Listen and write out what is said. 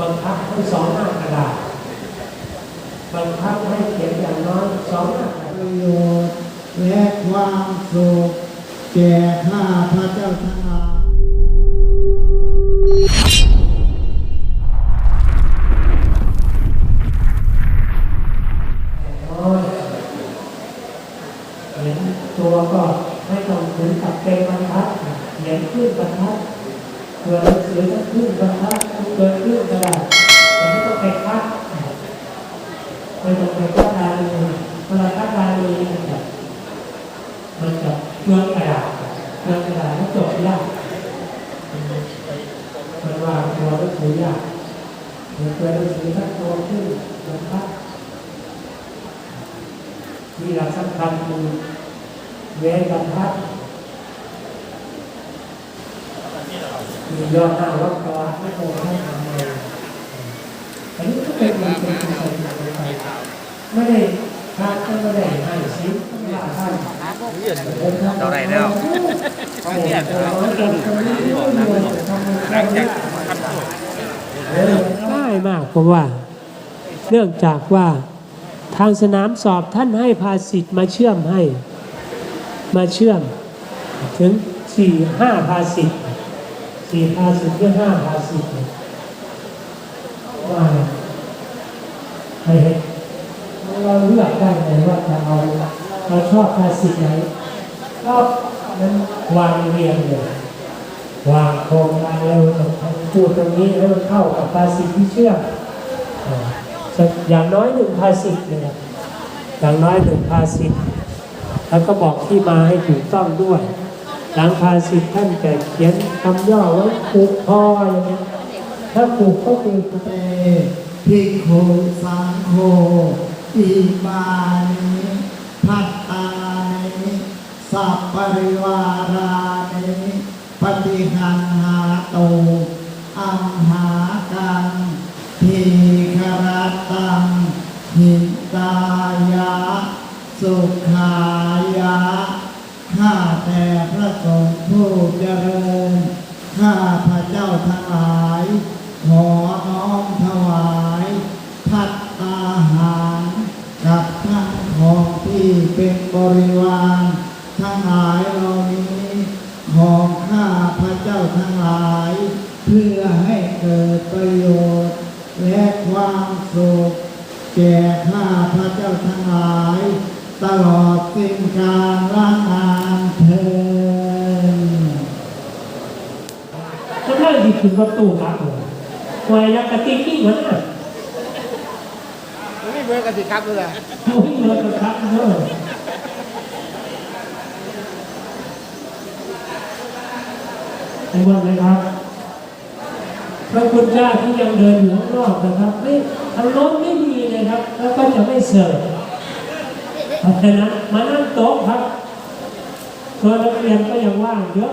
บังคับให้สองหน้ากระดาษบังคับให้เขียนอย่างน้อยสองหน้าประโยชน์และความสุขแก่ข้าพระเจ้าทั้งหลายน้อยเขียนตัวก็ไม่ต้องถึงกับเป็นบรรทัดเขียนขึ้นบรรทัด กิดหนังสือก็ขึ้นบรรทัดเกิดขึ้นกระดาษแต่ไม่ต้องไปคัดไม่ต้องไปคัดลายเลยเวลาคัดลายเลยมันจะมันจะเปลือกระดาษเปลือกระดาษแล้วจบยากมันวางตัวหนังสือยากเมือนตัวหนังสือทั้งตัวขึ้นบรรทัดมีหลักสำคัญคือเว้นบรรทัด มียอดหน้าวัดกลาไม่โกงให้ทำเลยอันนี้ก็เป็นเป็นเป็นเป็นไปไม่ได้ท่าก็ไม่ได้ให้ชิ้นไม่ได้ท่านเราได้แล้วง่ายมากเพราะว่า เนื่องจากว่าทางสนามสอบท่านให้ภาสิทธ์มาเชื่อมให้ มาเชื่อม ถึงสี่ห้าภาสิทธ์ สี่ภาสิทธิ์หรือห้าภาสิทธิ์ว่าให้เราเลือกได้เลยว่าจะเอาเราชอบภาสิทธิ์ไหนก็นั้นวางเรียงเลยวางโครงการเร็วพูดตรงนี้แล้วมันเข้ากับภาษิตที่เชื่อมอย่างน้อยหนึ่งภาษิตเลยอย่างน้อยหนึ่งภาษิตแล้วก็บอกที่มาให้ถูกต้องด้วย หลังภาษิตท่านแต่เขียนคำย่อไว้ผูกคออย่างนี้ยถ้าผูกก็คือเตพิโคสังโฆอิมานิพัตตานิสัพปริวารานิปฏิหันหาโต ผู้เจริญ ข้าพระเจ้าทั้งหลาย ขอน้อมถวาย พัตตาหาร กับทั้งของที่เป็นบริวารทั้งหลายเหล่านี้ของข้าพระเจ้าทั้งหลาย เพื่อให้เกิดประโยชน์ และความสุขแก่ข้าพระเจ้าทั้งหลาย ตลอดสิ้นกาลละนาเทิน ก็นั่งหยิบถึงประตูรับเลยหวยยักษ์กระติกนี่เหมือนกันไม่เบอร์กันสิครับเลยโอ้ยเลยกระทับเนอะไอ้วันเลยครับพระคุณเจ้าที่ยังเดินอยู่ข้างนอกนะครับไม่ทางโน้นไม่มีเลยครับ แล้วก็จะไม่เสิร์ฟเพราะฉะนั้นมานั่งโต๊ะครับตัวนักเรียนก็ยังว่างเยอะ